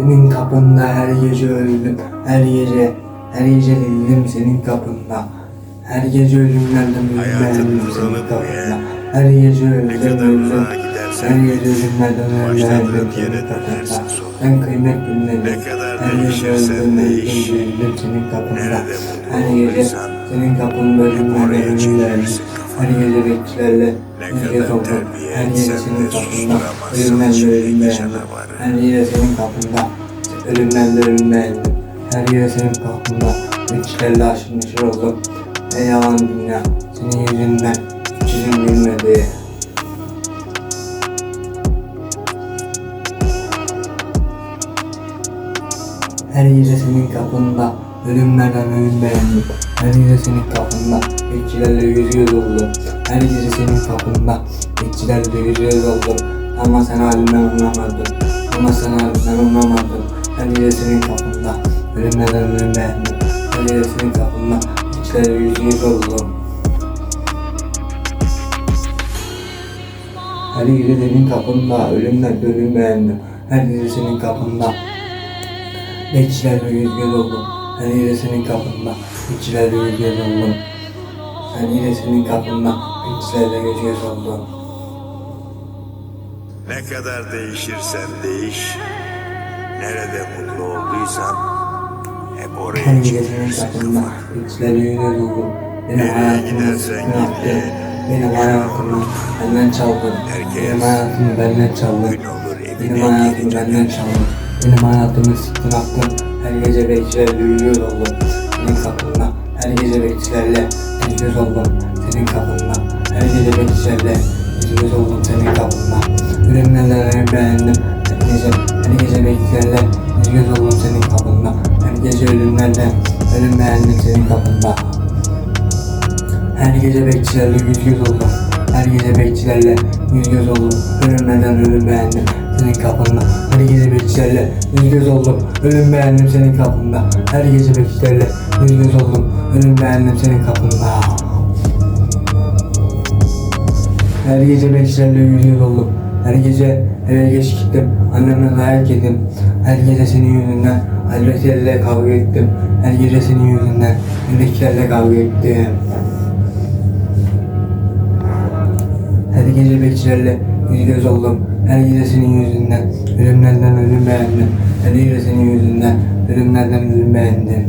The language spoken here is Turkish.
Senin kapında her gece öldüm. Her gece, her gece dinledim senin kapında. Her gece ölümlerden kuralı senin kapında. Her gece öldüm öldüm. Her gece ölümlerden başladığın senin kapında. Ben kıymet bilmedim. Her gece öldüm öldüm öldüm senin kapında. Her gece senin kapında ölümlerden oraya Her gece bekçilerle Ne oldum. terbiye Her etsen senin de kapında içindeki ölümlerden. canavarı. Her gece senin kapında ölümlerle ölümlerden. Her gece senin kapında bekçilerle aşırı neşir oldum. Ey yalan dünya senin yüzünden hiç gülmedi. Her gece senin kapında ölümlerden ölüm beğendim. Her gece senin kapında bekçilerle yüz göz oldum. Her gece senin kapında bekçilerle yüz göz oldum. Ama sen halimden anlamadın. Ama sen halimden anlamadın. Her gece senin kapında ölümlerden ölüm beğendim. Her gece senin kapında bekçilerle yüz göz oldum. Her gece senin kapında ölümlerden ölüm beğendim. Her gece senin kapında Bekçilerle yüz göz oldum. Her yere senin kapında. Bekçilerle yüz göz oldum. Her yere senin kapında. Bekçilerle yüz göz oldum. Ne kadar değişirsen değiş, nerede mutlu olduysan hep oraya çevirirsin kafanı. Bekçilerle yüz göz oldum. Benim hayatımı gidersen sıkın git, attın. Benim hayatımı benden çaldın. Benim hayatımı benden çaldın. Benim hayatımı benden çaldın. Benim hayatımı sıktın attın. Her gece bekçilerle yürüyor oldum. Senin kapında. Her gece bekçilerle yüz oldum. Senin kapında. Her gece bekçilerle yüz oldum. Senin kapında. Ölümlerle beğendim. Her gece, her gece bekçilerle yüz oldum. Senin kapında. Her gece ölümlerle ölüm beğendim. Senin kapında. Her gece bekçilerle yüz göz oldum. Her gece bekçilerle yüz göz oldum. Ölümlerden ölüm beğendim senin kapında. Her gece bekçilerle yüz göz oldum. Ölüm beğendim senin kapında. Her gece bekçilerle yüz göz oldum. Ölüm beğendim senin kapında. Her gece bekçilerle yüz göz oldum. Her gece eve geç gittim. Annemle dayak yedim. Her gece senin yüzünden Hazretiyle kavga ettim. Her gece senin yüzünden evdekilerle kavga ettim. Her gece bekçilerle göz oldum. Her gece senin yüzünden ölümlerden ölüm beğendim. Her gece senin yüzünden ölümlerden ölüm beğendim.